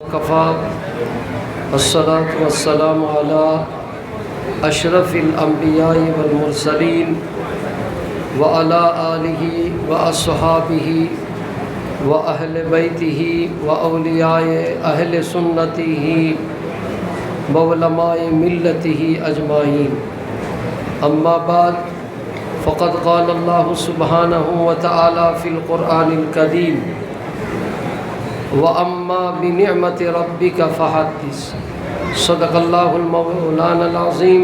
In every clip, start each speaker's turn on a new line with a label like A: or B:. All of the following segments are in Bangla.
A: کفا الصلاة والسلام على اشرف الانبیاء والمرسلین وعلى آلہ وأصحابہ وأہل بیتہ وأولیاء اہل سنتہ وعلماء ملتہ اجمعین اما بعد، فقد قال اللہ سبحانہ وتعالی فی القرآن القدیم وأما بنعمة ربك فحدث صدق الله المولانا العظيم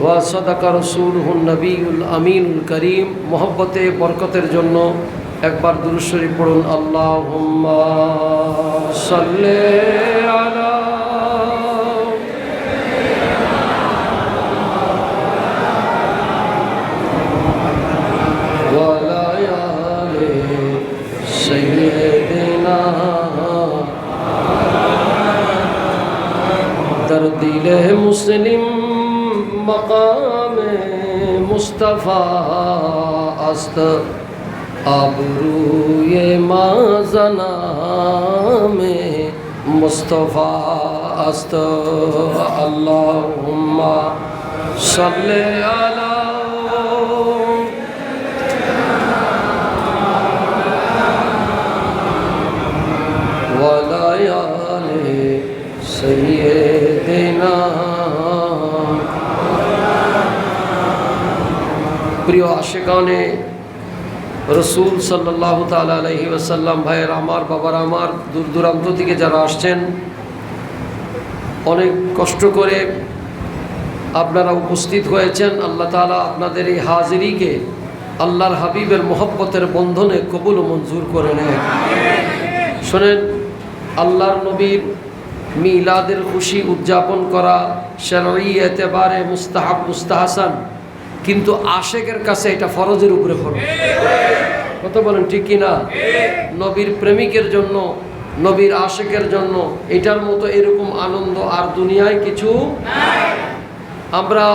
A: وصدق رسوله النبي الأمين الكريم محبت বরকতের জন্য একবার দুরূদ শরীফ পড়ুন আল্লাহুম্মা সাল্লি আলা وعلى آل سيدنا مسلم مقام مصطفیٰ است. آبروی ما زنام مصطفیٰ است. اللهم صل علی وعلى آل سيدنا প্রিয় আশেকানে রসুল সাল্লাহ তাল ওসাল্লাম ভাইয়ের আমার, বাবার আমার, দূর দূরান্ত থেকে যারা আসছেন, অনেক কষ্ট করে আপনারা উপস্থিত হয়েছেন। আল্লাহ তালা আপনাদের এই হাজিরিকে আল্লাহর হাবিবের মোহব্বতের বন্ধনে কবুল মঞ্জুর করে নেয়। শোনেন, আল্লাহর নবীর মিলাদের খুশি উদযাপন করা শারঈ এতেবারে মুস্তাহাব, মুস্তাহাসান কিন্তু আশেকের কাছে এটা ফরজের উপরে ফরজ। কত বলেন ঠিক কি না? নবীর প্রেমিকের জন্য, নবীর আশেকের জন্য এটার মতো এরকম আনন্দ আর দুনিয়ায় কিছু আমরা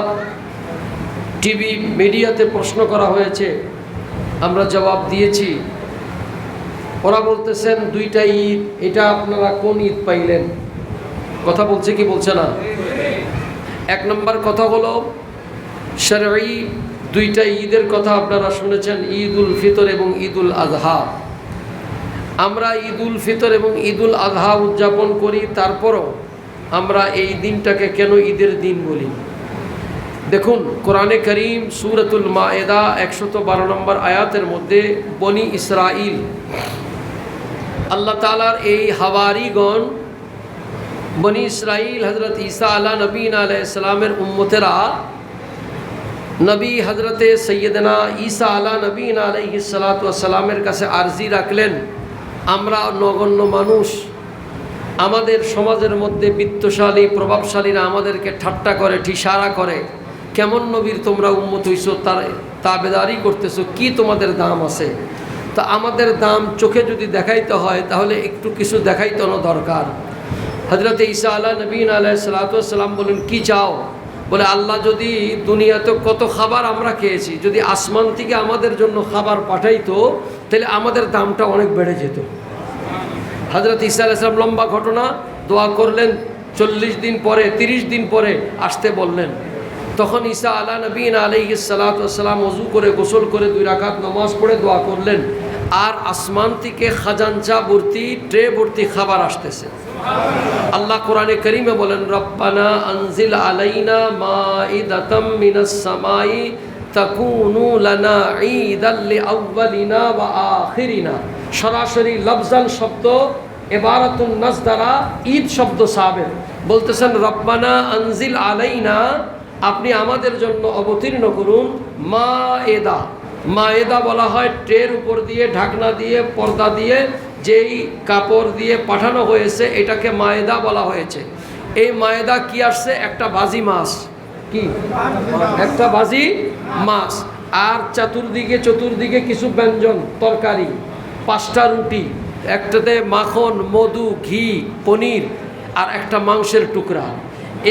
A: টিভি মিডিয়াতে প্রশ্ন করা হয়েছে, আমরা জবাব দিয়েছি। ওরা বলতেছেন, দুইটা ঈদ, এটা আপনারা কোন ঈদ পাইলেন? কথা বলছে কি বলছে না? এক নম্বর কথা হলো শরঈ দুইটা ঈদের কথা আপনারা শুনেছেন ঈদ উল ফিতর এবং ঈদ উল আজহা আমরা ঈদ উল ফিতর এবং ঈদ উল আজহা উদযাপন করি, তারপরও আমরা এই দিনটাকে কেন ঈদের দিন বলি? দেখুন, কোরআনে করিম সুরতুল মায়েদা একশত বারো নম্বর আয়াতের মধ্যে, বনি ইসরাইল আল্লাহ তালার এই হাওয়ারিগণ, বনি ইসরাইল হজরত ঈসা আল্লাহ নবীন আলাইসালামের উম্মতেরা নবী হজরতে সৈয়দনা ঈসা আল্লাহ নবীন আলহি সালাতামের কাছে আর্জি রাখলেন, আমরা নগণ্য মানুষ। আমাদের সমাজের মধ্যে বিত্তশালী, প্রভাবশালীরা আমাদেরকে ঠাট্টা করে, ঠিসারা করে। কেমন নবীর তোমরা উন্মত হইছ, তার তাবেদারি করতেছো, কি তোমাদের দাম আছে? তা আমাদের দাম চোখে যদি দেখাইতে হয়, তাহলে একটু কিছু দেখাইতে দরকার। হজরত ঈসা আল্লাহ নবীন আলাহ সালাতাম বলেন, কি চাও? বলে, আল্লাহ যদি দুনিয়াতে কত খাবার আমরা খেয়েছি, যদি আসমান থেকে আমাদের জন্য খাবার পাঠাইতো, তাহলে আমাদের দামটা অনেক বেড়ে যেত। হজরত ঈসা আলাইসলাম লম্বা ঘটনা, দোয়া করলেন, চল্লিশ দিন পরে ৩০ দিন পরে আসতে বললেন। তখন ঈসা আলা নবীন আলহি সালাতাম অজু করে, গোসল করে দুই রাখাত নমাজ পড়ে দোয়া করলেন, আর আসমান থেকে খাজাঞ্চা ভর্তি, ট্রে ভর্তি খাবার আসতেছে। আল্লাহ কোরআনে করিমে বলেন, রব্বানা আনজিল আলাইনা মা ইদাতাম মিনাস সামাই তাকুনু লানা ঈদাল লিআউয়ালিনা ওয়া আখিরিনা। সরাসরি লফজান শব্দ এবারাতুন নাস দ্বারা ঈদ শব্দ সাবের। বলতেছেন, রব্বানা আনজিল আলাইনা, আপনি আমাদের জন্য অবতীর্ণ করুন মা এদা মা এদা বলা হয় ট্রের উপর দিয়ে, ঢাকনা দিয়ে, পর্দা দিয়ে যেই কাপড় দিয়ে পাঠানো হয়েছে, এটাকে মায়েদা বলা হয়েছে। এই মায়েদা কি আসছে? একটা বাজি মাছ। কি? একটা বাজি মাছ। আর চতুর্দিকে চতুর্দিকে কিছু ব্যঞ্জন, তরকারি, পাঁচটা রুটি, একটাতে মাখন, মধু, ঘি, পনির, আর একটা মাংসের টুকরা।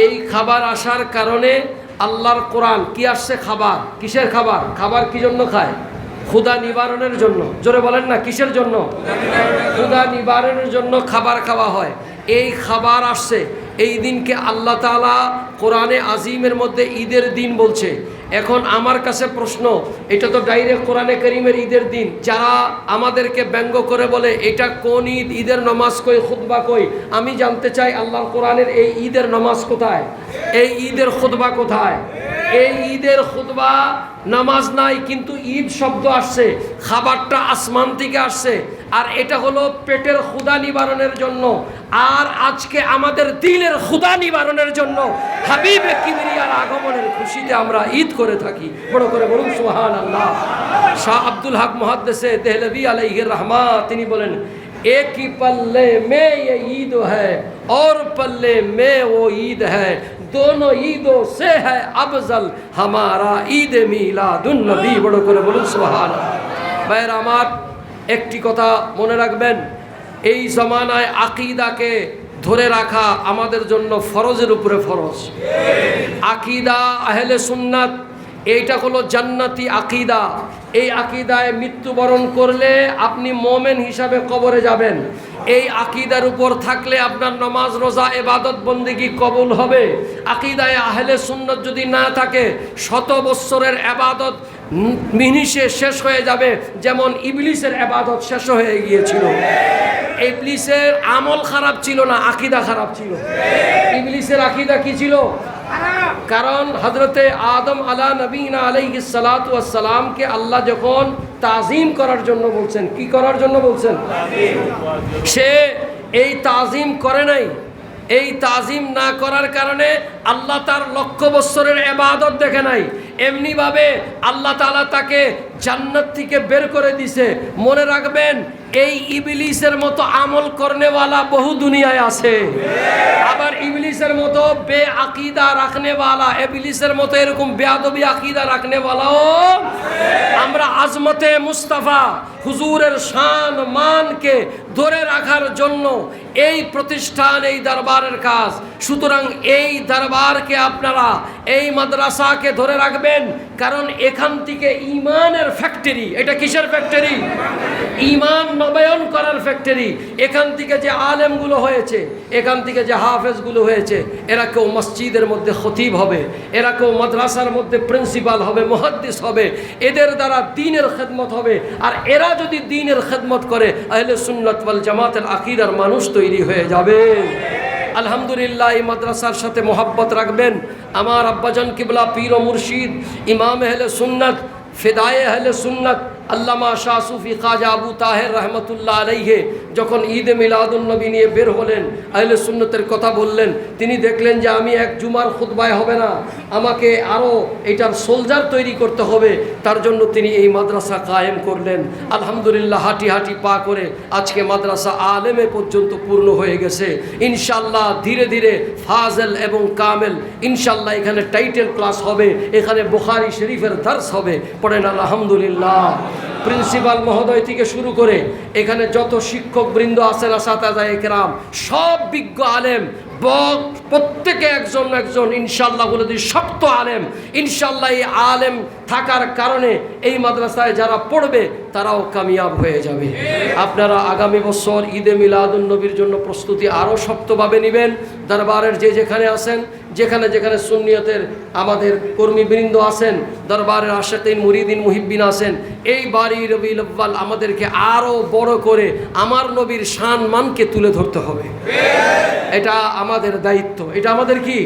A: এই খাবার আসার কারণে আল্লাহর কোরআন কি আসছে? খাবার। কিসের খাবার? খাবার কি জন্য খায়? ক্ষুধা নিবারণের জন্য, জোরে বলেন না, কিসের জন্য? ক্ষুধা নিবারণের জন্য খাবার খাওয়া হয়। এই খাবার আসছে, এই দিনকে আল্লাহ তালা কোরআনে আজিমের মধ্যে ঈদের দিন বলছে। এখন আমার কাছে প্রশ্ন, এটা তো ডাইরেক্ট কোরআনে করিমের ঈদের দিন। যারা আমাদেরকে ব্যঙ্গ করে বলে, এটা কোন ঈদ? ঈদের নমাজ কই? খুতবা কই? আমি জানতে চাই আল্লাহ কোরআনের এই ঈদের নমাজ কোথায়? এই ঈদের খুতবা কোথায়? এই ঈদের খুতবা নামাজ নাই কিন্তু ঈদ শব্দ আসছে খাবারটা আসমান থেকে আসছে আর এটা হলো পেটের ক্ষুধা নিবারণের জন্য আর আজকে আমাদের দিলের ক্ষুধা নিবারণের জন্য হাবিবে কিবরিয়ার আগমনের খুশিতে আমরা ঈদ করে থাকি বড় করে বলুন সুহান আল্লাহ শাহ আব্দুল হক মহাদ্দেশে দেহলভি আলাইহির রহমা তিনি বলেন एक ही पल्ले में ये ईद है और पल्ले में वो ईद है दोनों ईदों से है अफजल हमारा ঈদ মিলাদুন নবী বড় করে বলুন সুবহান ভাইয়ের আমার একটি কথা মনে রাখবেন এই জমানায় আকিদাকে ধরে রাখা আমাদের জন্য ফরজের উপরে ফরজ আকিদা আহলে সুন্নাত এইটা হলো জান্নাতি আকিদা এই আকিদায় মৃত্যুবরণ করলে আপনি মোমেন হিসাবে কবরে যাবেন। এই আকিদার উপর থাকলে আপনার নমাজ, রোজা এবাদত বন্দিগি কবুল হবে। আকিদায় আহলে সুন্নত যদি না থাকে, শত বৎসরের এবাদত মিনিশে শেষ হয়ে যাবে, যেমন ইবলিসের এবাদত শেষ হয়ে গিয়েছিল। ইবলিসের আমল খারাপ ছিল না, আকিদা খারাপ ছিল। ইবলিসের আকিদা কি ছিল? কারণ হজরতে আদম আলা নবীনা আলাইহি সালামকে আল্লাহ যখন তাজিম করার জন্য বলছেন, কি করার জন্য বলছেন? সে এই তাজিম করে নাই। এই তাজিম না করার কারণে আল্লাহ তার লক্ষ বৎসরের এবাদত দেখে নাই। এমনিভাবে আল্লাহ তালা তাকে জান্নাত থেকে বের করে দিছে। মনে রাখবেন এই ইবলিসের মতো আমল করনেওয়ালা বহু দুনিয়ায় আছে। আবার ইবলিসের মতো বে আকিদা রাখনেওয়ালা, ইবলিসের মতো এরকম বেয়াদবি আকিদা রাখনেওয়ালাও আমরা আজমতে মুস্তাফা হুজুরের শান, মানকে ধরে রাখার জন্য এই প্রতিষ্ঠান, এই দরবারের কাজ। সুতরাং এই দরবারকে আপনারা এই মাদ্রাসাকে ধরে রাখবেন, কারণ এখান থেকে ইমানের ফ্যাক্টরি এটা কিসের ফ্যাক্টরি ইমান নবায়ন করার ফ্যাক্টরি এখান থেকে যে আলেমগুলো হয়েছে, এখান থেকে যে হাফেজগুলো হয়েছে, এরা কেউ মসজিদের মধ্যে খতিব হবে, এরা কেউ মাদ্রাসার মধ্যে প্রিন্সিপাল হবে, মহাদ্দিস হবে, এদের দ্বারা দিনের খেদমত হবে, আর এরা যদি দিনের খেদমত করে, আহলে সুন্নত ওয়াল জামাতের আকিদার মানুষ তৈরি হয়ে যাবে। আলহামদুলিল্লাহ, এই মাদ্রাসার সাথে মোহাব্বত রাখবেন। আমার আব্বাজান কিবলা পীর ও মুর্শিদ, ইমাম আহলে সুন্নত, ফেদায়ে আহলে সুন্নত আল্লামা শাহ সুফি খাজা আবু তাহের রহমতুল্লাহ আলাইহে যখন ঈদ মিলাদুলনবী নিয়ে বের হলেন, আহলে সুন্নতের কথা বললেন, তিনি দেখলেন যে আমি এক জুমার খুতবায় হবে না, আমাকে আরও এটার সোলজার তৈরি করতে হবে, তার জন্য তিনি এই মাদ্রাসা কায়েম করলেন। আলহামদুলিল্লাহ, হাঁটি হাঁটি পা করে আজকে মাদ্রাসা আলেমে পর্যন্ত পূর্ণ হয়ে গেছে। ইনশাল্লাহ ধীরে ধীরে ফাজেল এবং কামেল ইনশাল্লাহ এখানে টাইটেল ক্লাস হবে, এখানে বুখারি শরীফের দার্স হবে। পড়েন আলহামদুলিল্লাহ। প্রিন্সিপাল মহোদয় থেকে শুরু করে এখানে যত শিক্ষক বৃন্দ আছেন আসাতাজা একরাম, সব বিজ্ঞ আলেম প্রত্যেকে একজন একজন, ইনশাল্লাহ বলে দিই শক্ত আলেম। ইনশাল্লাহ এই আলেম থাকার কারণে এই মাদ্রাসায় যারা পড়বে তারাও কামিয়াব হয়ে যাবে। আপনারা আগামী বছর ঈদে মিলাদুল নবীর জন্য প্রস্তুতি আরও শক্তভাবে নেবেন। দরবারের যে যেখানে আছেন, যেখানে যেখানে সুন্নিয়তের আমাদের কর্মীবৃন্দ আছেন, দরবারের আশেকিন মুরিদিন মুহিব্বিন আছেন, এই বাড়ি রবিউল আব্বাল আমাদেরকে আরও বড় করে আমার নবীর শান মানকে তুলে ধরতে হবে। এটা আমাদের দায়িত্ব। এটা আমাদের কি?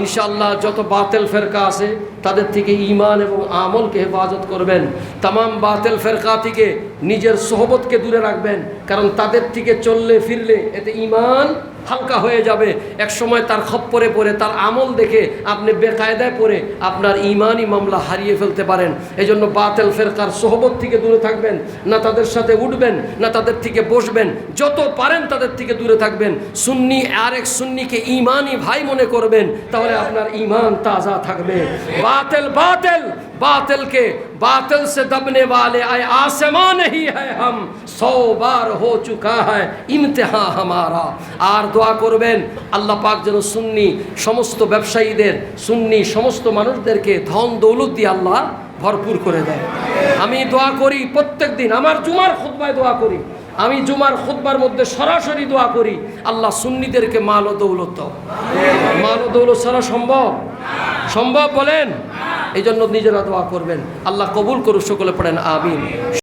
A: ইনশাল্লাহ যত বাতেল ফেরকা আছে, তাদের থেকে ইমান এবং আমলকে হেফাজত করবেন। তাম বাতেল ফেরকা থেকে নিজের সোহবতকে দূরে রাখবেন, কারণ তাদের থেকে চললে ফিরলে এতে ইমান হালকা হয়ে যাবে। এক সময় তার খপ্পরে পড়ে, তার আমল দেখে আপনি বেকায়দায় পড়ে আপনার ইমানই মামলা হারিয়ে ফেলতে পারেন। এই জন্য বাতেল ফেরকার সোহবত থেকে দূরে থাকবেন, না তাদের সাথে উঠবেন, না তাদের থেকে বসবেন, যত পারেন তাদের থেকে দূরে থাকবেন। সুন্নি, আরেক সুন্নিকে ইমানই ভাই মনে করবেন, তাহলে আপনার ইমান তাজা থাকবে। বাতেল বাতেল! बातिल के बातिल से दबने वाले आए आसमान ही है हम सौ बार हो चुका है ইমতেহা হামারা আর দোয়া করবেন আল্লাহ পাক যেন সুন্নি সমস্ত ব্যবসায়ীদের সুন্নি সমস্ত মানুষদেরকে ধন দৌলত দিয়ে আল্লাহ ভরপুর করে দেয় আমি দোয়া করি প্রত্যেক দিন আমার জুমার খুতবায় দোয়া করি আমি জুমার খুতবার মধ্যে সরাসরি দোয়া করি আল্লাহ সুন্নিদেরকে মাল ও দৌলত দাও মাল ও দৌলত ছাড়া সম্ভব সম্ভব বলেন এই জন্য নিজেরা দোয়া করবেন। আল্লাহ কবুল করুক সকলে পড়েন আমিন।